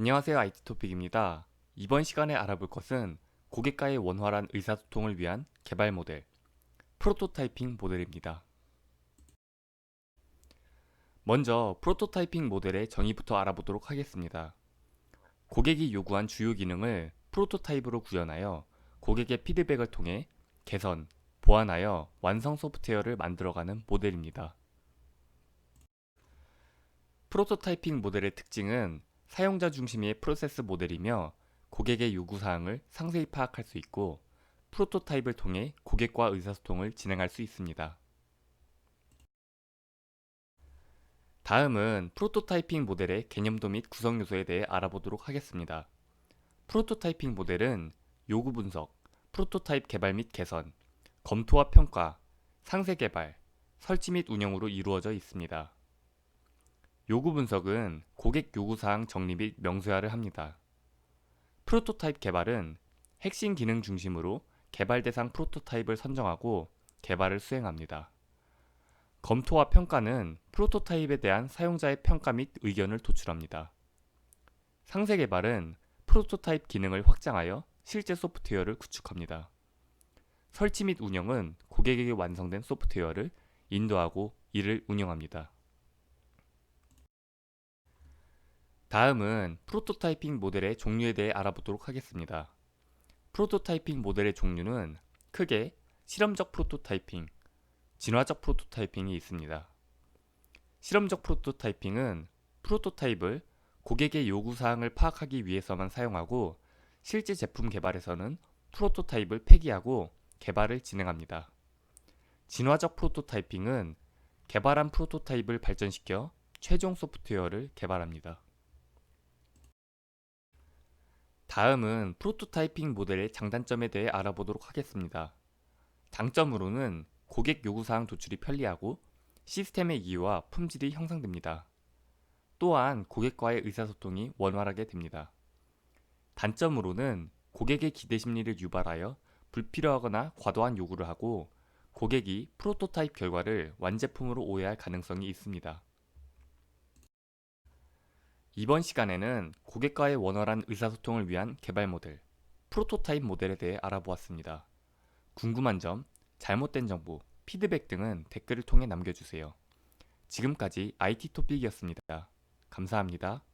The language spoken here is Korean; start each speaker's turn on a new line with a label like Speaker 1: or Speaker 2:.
Speaker 1: 안녕하세요. IT 토픽입니다. 이번 시간에 알아볼 것은 고객과의 원활한 의사소통을 위한 개발 모델, 프로토타이핑 모델입니다. 먼저 프로토타이핑 모델의 정의부터 알아보도록 하겠습니다. 고객이 요구한 주요 기능을 프로토타입으로 구현하여 고객의 피드백을 통해 개선, 보완하여 완성 소프트웨어를 만들어가는 모델입니다. 프로토타이핑 모델의 특징은 사용자 중심의 프로세스 모델이며 고객의 요구사항을 상세히 파악할 수 있고 프로토타입을 통해 고객과 의사소통을 진행할 수 있습니다. 다음은 프로토타이핑 모델의 개념도 및 구성 요소에 대해 알아보도록 하겠습니다. 프로토타이핑 모델은 요구 분석, 프로토타입 개발 및 개선, 검토와 평가, 상세 개발, 설치 및 운영으로 이루어져 있습니다. 요구 분석은 고객 요구사항 정리 및 명세화를 합니다. 프로토타입 개발은 핵심 기능 중심으로 개발 대상 프로토타입을 선정하고 개발을 수행합니다. 검토와 평가는 프로토타입에 대한 사용자의 평가 및 의견을 도출합니다. 상세 개발은 프로토타입 기능을 확장하여 실제 소프트웨어를 구축합니다. 설치 및 운영은 고객에게 완성된 소프트웨어를 인도하고 이를 운영합니다. 다음은 프로토타이핑 모델의 종류에 대해 알아보도록 하겠습니다. 프로토타이핑 모델의 종류는 크게 실험적 프로토타이핑, 진화적 프로토타이핑이 있습니다. 실험적 프로토타이핑은 프로토타입을 고객의 요구사항을 파악하기 위해서만 사용하고 실제 제품 개발에서는 프로토타입을 폐기하고 개발을 진행합니다. 진화적 프로토타이핑은 개발한 프로토타입을 발전시켜 최종 소프트웨어를 개발합니다. 다음은 프로토타이핑 모델의 장단점에 대해 알아보도록 하겠습니다. 장점으로는 고객 요구사항 도출이 편리하고 시스템의 이유와 품질이 형성됩니다. 또한 고객과의 의사소통이 원활하게 됩니다. 단점으로는 고객의 기대 심리를 유발하여 불필요하거나 과도한 요구를 하고 고객이 프로토타입 결과를 완제품으로 오해할 가능성이 있습니다. 이번 시간에는 고객과의 원활한 의사소통을 위한 개발 모델, 프로토타입 모델에 대해 알아보았습니다. 궁금한 점, 잘못된 정보, 피드백 등은 댓글을 통해 남겨주세요. 지금까지 IT 토픽이었습니다. 감사합니다.